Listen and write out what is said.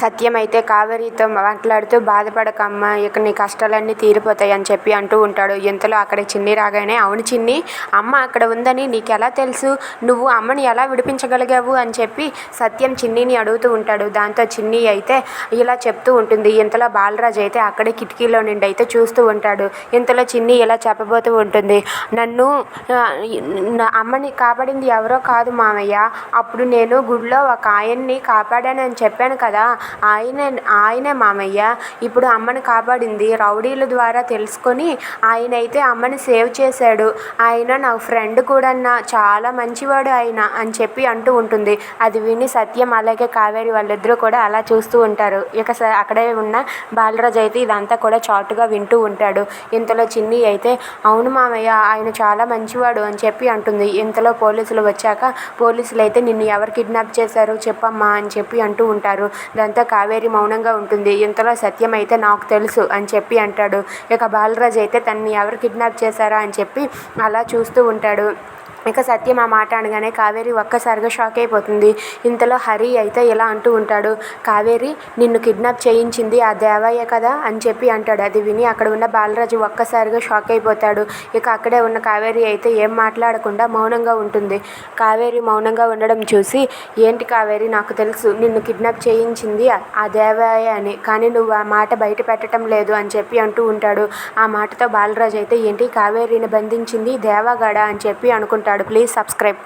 సత్యం అయితే కావేరితో మాట్లాడుతూ బాధపడకమ్మా ఇక నీ కష్టాలన్నీ తీరిపోతాయి అని చెప్పి అంటూ ఉంటాడు. ఇంతలో అక్కడ చిన్ని రాగానే అవును చిన్ని అమ్మ అక్కడ ఉందని నీకెలా తెలుసు? నువ్వు అమ్మని ఎలా విడిపించగలిగావు? అని చెప్పి సత్యం చిన్నిని అడుగుతూ ఉంటాడు. దాంతో చిన్ని అయితే ఇలా చెప్తూ ఉంటుంది. ఇంతలో బాలరాజు అయితే అక్కడే కిటికీలో నుండి అయితే చూస్తూ ఉంటాడు. ఇంతలో చిన్ని ఇలా చెప్పబోతూ ఉంటుంది నన్ను అమ్మని కాపాడింది ఎవరో కాదు మామయ్య. అప్పుడు నేను గుడిలో ఒక ఆయన్ని కాపాడానని చెప్పాను కదా. ఆయన ఆయనే మామయ్య. ఇప్పుడు అమ్మను కాపాడింది. రౌడీల ద్వారా తెలుసుకొని ఆయన అయితే అమ్మని సేవ్ చేశాడు. ఆయన నా ఫ్రెండ్ కూడా నా చాలా మంచివాడు ఆయన అని చెప్పి అంటూ ఉంటుంది. అది విని సత్యం అలాగే కావేరి వాళ్ళిద్దరూ కూడా అలా చూస్తూ ఉంటారు. ఇక స- అక్కడే ఉన్న బాలరాజు అయితే ఇదంతా కూడా చాటుగా వింటూ ఉంటాడు. ఇంతలో చిన్ని అయితే అవును మామయ్య ఆయన చాలా మంచివాడు అని చెప్పి అంటుంది. ఇంతలో పోలీసులు వచ్చాక పోలీసులు అయితే నిన్ను ఎవరు కిడ్నాప్ చేశారు? చెప్పమ్మా అని చెప్పి అంటూ ఉంటారు. దాంతో కావేరి మౌనంగా ఉంటుంది. ఇంతలో సత్యం అయితే నాకు తెలుసు అని చెప్పి అంటాడు. ఇక బాలరాజు అయితే తనని ఎవరు కిడ్నాప్ చేశారా అని చెప్పి అలా చూస్తూ ఉంటాడు. ఇక సత్యం ఆ మాట అనగానే కావేరి ఒక్కసారిగా షాక్ అయిపోతుంది. ఇంతలో హరి అయితే ఇలా అంటూ ఉంటాడు కావేరి నిన్ను కిడ్నాప్ చేయించింది ఆ దేవయ్య కదా? అని చెప్పి అంటాడు. అది విని అక్కడ ఉన్న బాలరాజు ఒక్కసారిగా షాక్ అయిపోతాడు. ఇక అక్కడే ఉన్న కావేరి అయితే ఏం మాట్లాడకుండా మౌనంగా ఉంటుంది. కావేరి మౌనంగా ఉండడం చూసి ఏంటి కావేరి నాకు తెలుసు నిన్ను కిడ్నాప్ చేయించింది ఆ- ఆ దేవయ్య అని కానీ నువ్వు ఆ మాట బయట పెట్టడం లేదు అని చెప్పి అంటూ ఉంటాడు. ఆ మాటతో బాలరాజు అయితే ఏంటి కావేరిని బంధించింది దేవగాడ? అని చెప్పి అనుకుంటాడు. please subscribe.